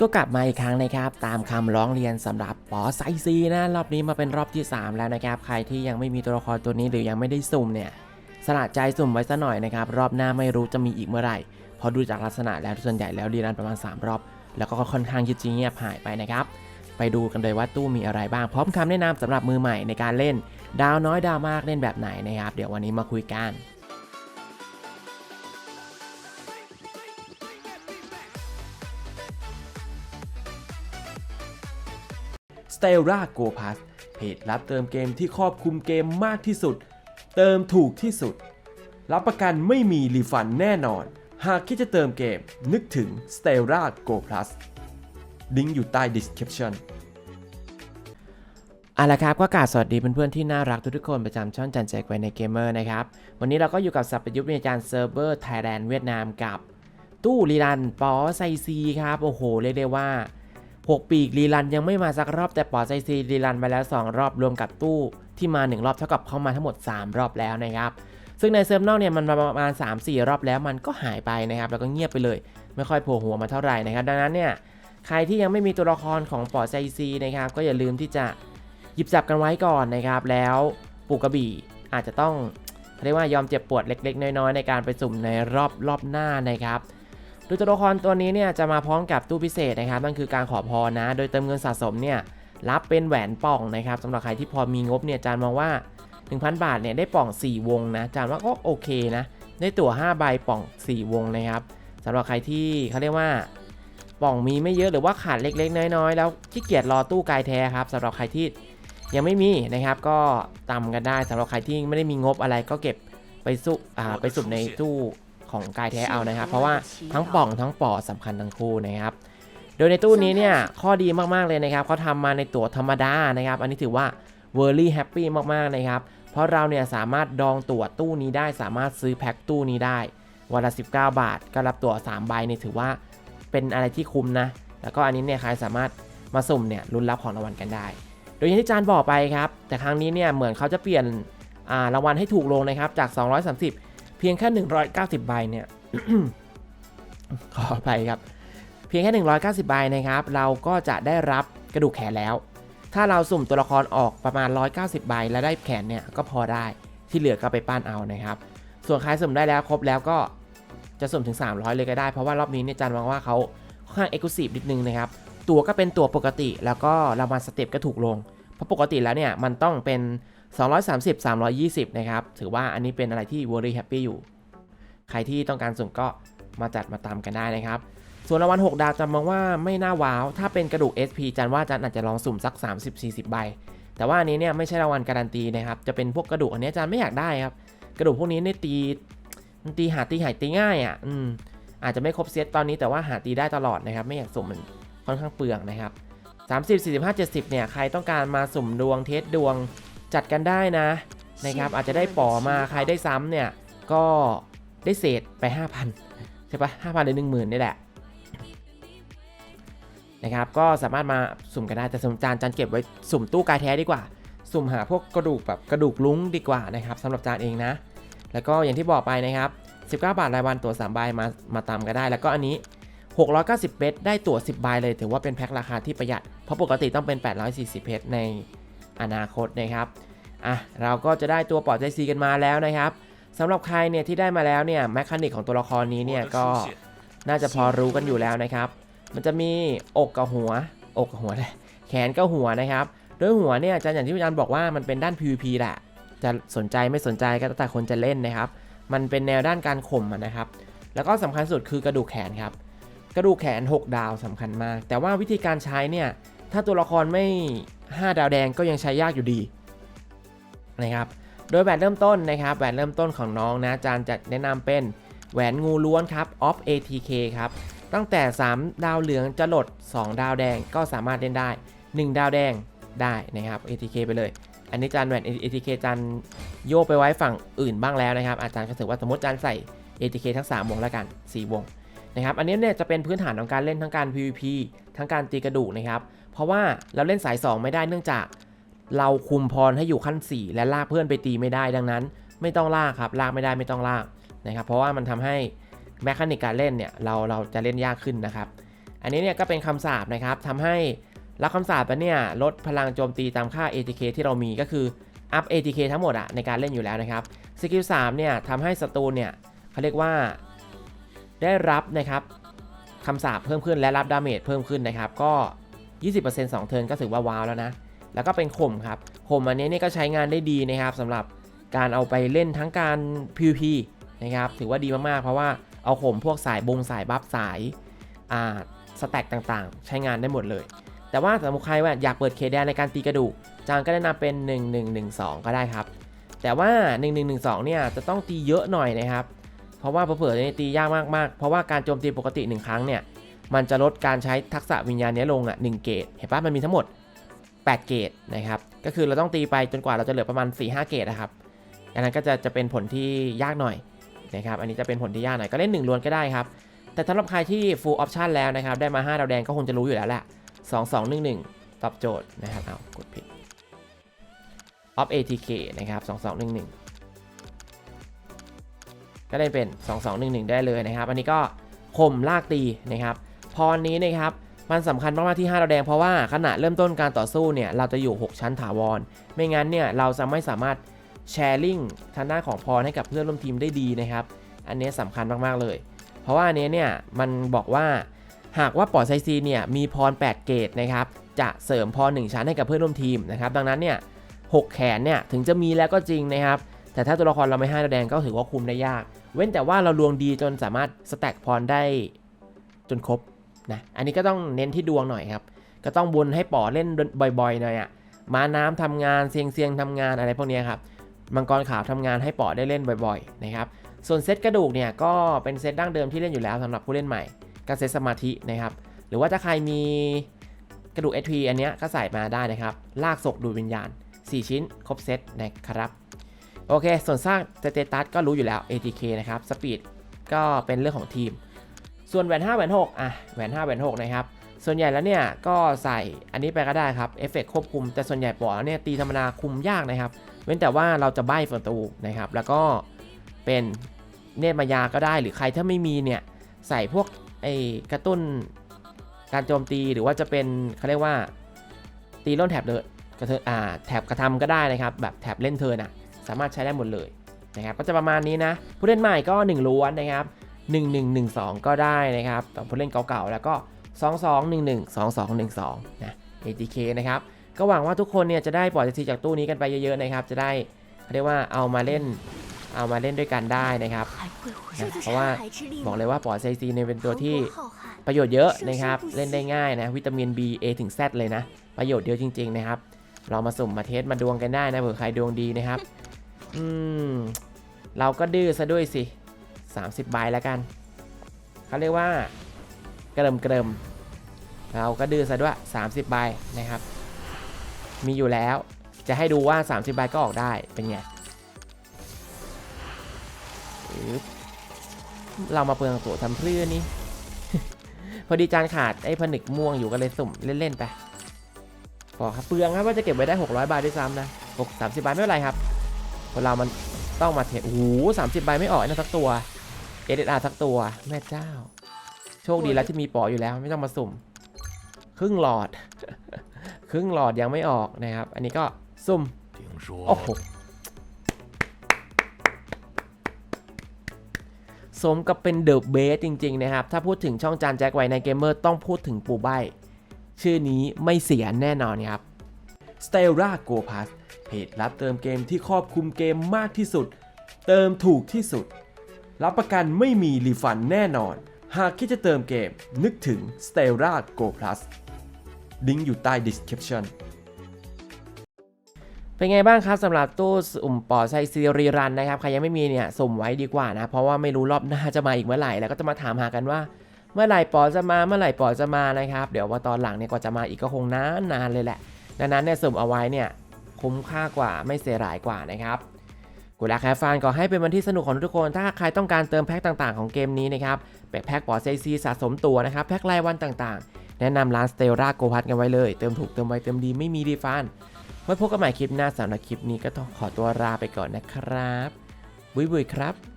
ก็กลับมาอีกครั้งนะครับ ตามคำร้องเรียนสำหรับปอไซซีนะรอบนี้มาเป็นรอบที่ 3 แล้วนะครับ ใครที่ยังไม่มีตัวละครตัวนี้หรือยังไม่ได้สุ่มเนี่ยสละใจสุ่มไว้ซะหน่อยนะครับ รอบหน้าไม่รู้จะมีอีกเมื่อไหร่เพอดูจากลักษณะแล้วส่วนใหญ่แล้วดีรันประมาณ 3 รอบ แล้วก็ค่อนข้างยืดเงียบหายไปนะครับไปดูกันเลยว่าตู้มีอะไรบ้างพร้อมคำแนะนำสำหรับมือใหม่ในการเล่น ดาวน้อยดาวมากเล่นแบบไหนนะครับ เดี๋ยววันนี้มาคุยกัน s t e l l a Go Pass เพจรับเติมเกมที่ครอบคลุมเกมมากที่สุด เติมถูกที่สุด รับประกันไม่มีรีฟันแน่นอน หากคิดจะเติมเกมนึกถึง s t e l l a Go Plus ลิงก์อยู่ใต้ description เอาละครับก็กราบสวัสดีเพื่อนๆที่น่ารักทุกๆคนประจำช่องจันแจกไว้ในเกมเมอร์นะครับ วันนี้เราก็อยู่กับสัพยุทธ์วิญญาณเซิร์ฟเวอร์ไทยแลนด์เวียดนามกับตู้รีรันปอไซซีครับ โอ้โห เรียกได้ว่า 6 ปีกรีรันยังไม่มาสักรอบแต่ปอไซซีรีรันไปแล้ว 2 รอบรวมกับตู้ที่มา 1 รอบเท่ากับเข้ามาทั้งหมด 3 รอบแล้วนะครับ ซึ่งในเซิร์ฟนอกเนี่ยมันมาประมาณ 3-4 รอบแล้วมันก็หายไปนะครับแล้วก็เงียบไปเลย ไม่ค่อยโผล่หัวมาเท่าไหร่นะครับดังนั้นเนี่ยใครที่ยังไม่มีตัวละครของปอไซซีนะครับก็อย่าลืมที่จะหยิบจับกันไว้ก่อนนะครับแล้วปูกระบี่อาจจะต้องเรียกว่ายอมเจ็บปวดเล็ก ๆ น้อยๆ ในการไปสุ่มในรอบรอบหน้านะครับ โดยตัวละครตัวนี้เนี่ยจะมาพร้อมกับตู้พิเศษนะครับนั่นคือการขอพรนะ โดยเติมเงินสะสมเนี่ยรับเป็นแหวนป่องนะครับสำหรับใครที่พอมีงบเนี่ยจานมองว่า 1,000 บาทเนี่ยได้ป่อง 4 วงนะจานว่าก็โอเคนะได้ตั๋ว5ใบป่อง 4 วงนะครับสำหรับใครที่เขาเรียกว่าป่องมีไม่เยอะหรือว่าขาดเล็กๆ น้อยๆ แล้วขี้เกียจรอตู้กายแท้ครับสำหรับใครที่ยังไม่มีนะครับก็ตำกันได้สำหรับใครที่ไม่ได้มีงบอะไรก็เก็บไปสุ่ไปสุ่มในตู้ ของกายแท้เอานะครับ เพราะว่าทั้งป่องทั้งปอสำคัญทั้งคู่นะครับ โดยในตู้นี้เนี่ยข้อดีมากๆเลยนะครับเขาทำมาในตั๋วธรรมดานะครับ อันนี้ถือว่า very happy มากๆนะครับ เพราะเราเนี่ยสามารถดองตั๋วตู้นี้ได้ สามารถซื้อแพ็คตู้นี้ได้วันละ 19 บาท ก็รับตั๋ว3ใบเนี่ยถือว่าเป็นอะไรที่คุ้มนะ แล้วก็อันนี้เนี่ยใครสามารถมาสุ่มเนี่ยลุ้นรับของรางวัลกันได้ โดยอย่างที่จานบอกไปครับ แต่ครั้งนี้เนี่ยเหมือนเขาจะเปลี่ยนอ่ารางวัลให้ถูกลงนะครับจาก 230เพียงแค่ 190 ใบเนี่ย ขออภัยครับ เพียงแค่ 190 ใบนะครับ เราก็จะได้รับกระดูกแขนแล้ว ถ้าเราสุ่มตัวละครออกประมาณ 190 ใบแล้วได้แขนเนี่ยก็พอได้ ที่เหลือก็ไปปั้นเอานะครับ ส่วนใครสุ่มได้แล้วครบแล้วก็จะสุ่มถึง 300 เลยก็ได้ เพราะว่ารอบนี้เนี่ยจันมองว่าเขาค่อนข้างเอกลุศินิดนึงนะครับ ตัวก็เป็นตัวปกติ แล้วก็รางวัลสเต็ปก็ถูกลง เพราะปกติแล้วเนี่ยมันต้องเป็น 230 320 นะครับ ถือว่าอันนี้เป็นอะไรที่ very happy อยู่ ใครที่ต้องการสุ่มก็มาจัดมาตามกันได้นะครับ ส่วนรางวัล6ดาวจันมองว่าไม่น่าว้าว ถ้าเป็นกระดูก SP จันว่าจันอาจจะลองสุ่มสัก 30-40 ใบ แต่ว่าอันนี้เนี่ยไม่ใช่รางวัลการันตีนะครับ จะเป็นพวกกระดูกอันนี้จันไม่อยากได้ครับ กระดูกพวกนี้เนี่ยตีมันตีหาตีหายตีง่ายอะ อืม อาจจะไม่ครบเซตตอนนี้แต่ว่าหาตีได้ตลอดนะครับ ไม่อยากสุ่มมันค่อนข้างเปลืองนะครับ 30 45 70 เนี่ย ใครต้องการมาสุ่มดวงเทสดวง จัดกันได้นะนะครับอาจจะได้ป๋อมาใครได้ซ้ำเนี่ยก็ได้เศษไป 5,000ใช่ปะ5,000หรือ10,000นี่แหละนะครับก็สามารถมาสุ่มกันได้แต่สมจานจานเก็บไว้สุ่มตู้กายแท้ดีกว่า สุ่มหาพวกกระดูกแบบกระดูกลุ้งดีกว่านะครับสำหรับจานเองนะ แล้วก็อย่างที่บอกไปนะครับ19 บาทรายวันตั๋ว3ใบมามาตามกันได้ แล้วก็อันนี้ 690 เพชรได้ตั๋ว 10 ใบเลย ถือว่าเป็นแพ็คราคาที่ประหยัด เพราะปกติต้องเป็น 840 เพชรใน อนาคตนะครับอะเราก็จะได้ตัวปลอดใจซีกันมาแล้วนะครับสำหรับใครเนี่ยที่ได้มาแล้วเนี่ยแมคานิกของตัวละครนี้เนี่ยก็น่าจะพอรู้กันอยู่แล้วนะครับ มันจะมีอกกับหัว อกกับหัวเลยแขนกับหัวนะครับโดยหัวเนี่ยอาจารย์อย่างที่อาจารย์บอกว่ามันเป็นด้าน PVP แหละ จะสนใจไม่สนใจก็แล้วแต่คนจะเล่นนะครับ มันเป็นแนวด้านการข่มอะนะครับ แล้วก็สำคัญสุดคือกระดูกแขนครับ กระดูกแขน 6 ดาวสำคัญมาก แต่ว่าวิธีการใช้เนี่ยถ้าตัวละครไม่ 5 ดาวแดงก็ยังใช้ยากอยู่ดีนะครับโดยแหวนเริ่มต้นนะครับแหวนเริ่มต้นของน้องนะอาจารย์จะแนะนำเป็นแหวนงูล้วนครับ off ATK ครับตั้งแต่ 3 ดาวเหลืองจะหลด 2 ดาวแดงก็สามารถเล่นได้ 1 ดาวแดงได้นะครับ ATK ไปเลย อันนี้จานแหวน ATK จานโยกไปไว้ฝั่งอื่นบ้างแล้วนะครับ อาจารย์ก็ถือว่าสมมติจานใส่ ATK ทั้ง 3 วงแล้วกัน 4 วงนะครับ อันนี้เนี่ยจะเป็นพื้นฐานของการเล่นทั้งการ PVP ทั้งการตีกระดูกนะครับ เพราะว่าเราเล่นสาย 2 ไม่ได้เนื่องจาก เราคุมพรให้อยู่ขั้น 4 และลากเพื่อนไปตีไม่ได้ดังนั้น ไม่ต้องลากครับลากไม่ได้ไม่ต้องลากนะครับเพราะว่ามันทำให้แมคานิกการเล่นเนี่ยเราเราจะเล่นยากขึ้นนะครับ อันนี้เนี่ยก็เป็นคำสาปนะครับทำให้รับคำสาปไปเนี่ยลดพลังโจมตีตามค่า ATK ที่เรามีก็คืออัพ ATK ทั้งหมดอะในการเล่นอยู่แล้วนะครับสกิล3เนี่ยทำให้ศัตรูเนี่ยเขาเรียกว่าได้รับนะครับคำสาปเพิ่มขึ้นและรับดาเมจเพิ่มขึ้นนะครับ ก็ 20% 2 เทิร์นก็ถือว่าว้าวแล้วนะ แล้วก็เป็นข่มครับข่มอันนี้เนี่ยก็ใช้งานได้ดีนะครับสำหรับการเอาไปเล่นทั้งการ PVP นะครับถือว่าดีมากๆ เพราะว่าเอาข่มพวกสายบงสายบัฟสายอ่าสแต็กต่างๆ ใช้งานได้หมดเลย แต่ว่าสำหรับใครว่าอยากเปิดเคแดนในการตีกระดูกจางก็แนะนำเป็น 1112 ก็ได้ครับ แต่ว่า 1112 เนี่ยจะต้องตีเยอะหน่อยนะครับ เพราะว่าเผื่อๆเนี่ยตียากมากๆ เพราะว่าการโจมตีปกติ 1 ครั้งเนี่ย มันจะลดการใช้ทักษะวิญญาณนี้ลงอะ1เกตเห็นปะมันมีทั้งหมด 8 เกตนะครับ ก็คือเราต้องตีไปจนกว่าเราจะเหลือประมาณ 4-5 เกตนะครับ อันนั้นก็จะจะเป็นผลที่ยากหน่อยนะครับ อันนี้จะเป็นผลที่ยากหน่อยก็เล่น1ล้วนก็ได้ครับ แต่สำหรับใครที่ full option แล้วนะครับ ได้มา5ดาวแดงก็คงจะรู้อยู่แล้วแหละ2211 ตอบโจทย์นะครับเอากดผิด off ATK นะครับ 2211ก็ได้เป็น 2211 ได้เลยนะครับ อันนี้ก็ข่มลากตีนะครับ พรนี้นะครับมันสำคัญมากๆที่5ดาวแดงเพราะว่าขณะเริ่มต้นการต่อสู้เนี่ยเราจะอยู่ 6 ชั้นถาวร ไม่งั้นเนี่ยเราจะไม่สามารถแชร์ลิงทางด้านของพรให้กับเพื่อนร่วมทีมได้ดีนะครับ อันนี้สำคัญมากๆเลย เพราะว่าอันนี้เนี่ยมันบอกว่าหากว่าปอดไซซีเนี่ยมีพร 8 เกตนะครับจะเสริมพร 1 ชั้นให้กับเพื่อนร่วมทีมนะครับดังนั้นเนี่ย6แขนเนี่ยถึงจะมีแล้วก็จริงนะครับ แต่ถ้าตัวละครเราไม่ให้ดาวแดงก็ถือว่าคุมได้ยาก เว้นแต่ว่าเราดวงดีจนสามารถสแต็กพรได้จนครบ นะอันนี้ก็ต้องเน้นที่ดวงหน่อยครับ ก็ต้องบุญให้ปอเล่นบ่อยๆหน่อยอะ่ะมาน้ำทำงานเซียงเซียงๆทำงานอะไรพวกนี้ครับมังกรขาวทำงานให้ปอได้เล่นบ่อยๆนะครับส่วนเซตกระดูกเนี่ยก็เป็นเซตดั้งเดิมที่เล่นอยู่แล้วสำหรับผู้เล่นใหม่ก็เซตสมาธินะครับหรือว่าถ้าใครมีกระดูก SP อันเนี้ยก็ใส่มาได้นะครับ ลากศกดูวิญญาณ 4 ชิ้น ครบเซตนะครับ โอเค ส่วนสร้างสเตตัสก็รู้อยู่แล้ว ATK นะครับ สปีดก็เป็นเรื่องของทีม ส่วนแหวน5แหวน6อะแหวน5แหวน6นะครับส่วนใหญ่แล้วเนี่ยก็ใส่อันนี้ไปก็ได้ครับเอฟเฟกควบคุม แต่ส่วนใหญ่ปอเนี่ยตีธรรมดาคุมยากนะครับ เว้นแต่ว่าเราจะใบ้ประตูนะครับ แล้วก็เป็นเนตรมายาก็ได้หรือใครถ้าไม่มีเนี่ยใส่พวกไอ้กระตุ้นการโจมตีหรือว่าจะเป็นเขาเรียกว่าตีล้นแถบเลยกระเทอ่าแถบกระทำก็ได้นะครับ แบบแถบเล่นเทินอะสามารถใช้ได้หมดเลยนะครับก็จะประมาณนี้นะผู้เล่นใหม่ก็ 1 ล้วนนะครับ 1112 ก็ได้นะครับต่อผู้เล่นเก่าๆ แล้วก็ 2211 2212 นะ ATK นะครับ ก็หวังว่าทุกคนเนี่ยจะได้ปล่อยซีจากตู้นี้กันไปเยอะๆนะครับ จะได้เรียกว่าเอามาเล่นเอามาเล่นด้วยกันได้นะครับนะเพราะว่าบอกเลยว่าปอดไซซีเนี่ยเป็นตัวที่ประโยชน์เยอะนะครับ เล่นได้ง่ายนะ วิตามิน B A ถึง Z เลยนะ ประโยชน์เยอะจริง ๆ นะครับ เรามาสุ่มมาเทสมาดวงกันได้นะเผื่อใครดวงดีนะครับ อืม เราก็ดื้อซะด้วยสิ 30ใบแล้วกันเขาเรียกว่าเกริมเกริมเราก็ดื้อซะด้วย 30ใบนะครับ มีอยู่แล้วจะให้ดูว่า 30ใบก็ออกได้เป็นไงเรามาเปลืองตัวทำเพื่อนี่ พอดีจานขาดไอ้ผนึกม่วงอยู่ก็เลยสุ่มเล่นๆไปพอครับเปลืองครับว่าจะเก็บไว้ได้ 600 บาทด้วยซ้ำนะ6 30 บาทไม่เป็นไรครับคนเรามันต้องมาเทรดโอ้โห30ใบไม่ออกนั่นสักตัว เอเดอาสักตัว แม่เจ้า โชคดีแล้วที่มีปออยู่แล้วไม่ต้องมาสุ่ม ครึ่งหลอด ครึ่งหลอดยังไม่ออกนะครับ อันนี้ก็สุ่ม听โอ้说โหสมกับเป็นเดอะเบสจริง ๆ นะครับ ถ้าพูดถึงช่องจานแจ็คไวในเกมเมอร์ต้องพูดถึงปูใบ ชื่อนี้ไม่เสียแน่นอนครับ s t e l l a Go Pass เพจรับเติมเกมที่ครอบคลุมเกมมากที่สุด เติมถูกที่สุด รับประกันไม่มีรีฟันแน่นอน หากคิดจะเติมเกมนึกถึง s t e l l a Go Plus ลิงก์อยู่ใต้ description เป็นไงบ้างครับสำหรับตู้สุ่มปอไซซีรีรันนะครับ ใครยังไม่มีเนี่ยสุ่มไว้ดีกว่านะ เพราะว่าไม่รู้รอบหน้าจะมาอีกเมื่อไหร่แล้วก็จะมาถามหากันว่า เมื่อไหร่ปอจะมาเมื่อไหร่ปอจะมานะครับ เดี๋ยวว่าตอนหลังเนี่ยกว่าจะมาอีกก็คงนานนานเลยแหละดังนั้นเนี่ยสุ่มเอาไว้เนี่ยคุ้มค่ากว่าไม่เสียหายกว่านะครับ กูรักแฮฟานก็ให้เป็นวันที่สนุกของทุกคน ถ้าใครต้องการเติมแพ็คต่างๆของเกมนี้นะครับแบบแพ็คปอเซซีสะสมตัวนะครับ แพ็ครายวันต่างๆ แนะนำร้านสเตลราโกพัทกันไว้เลย เติมถูกเติมไวเติมดีไม่มีดีฟานไว้พบกันใหม่คลิปหน้าสำหรับคลิปนี้ก็ต้องขอตัวลาไปก่อนนะครับบุยบุยครับ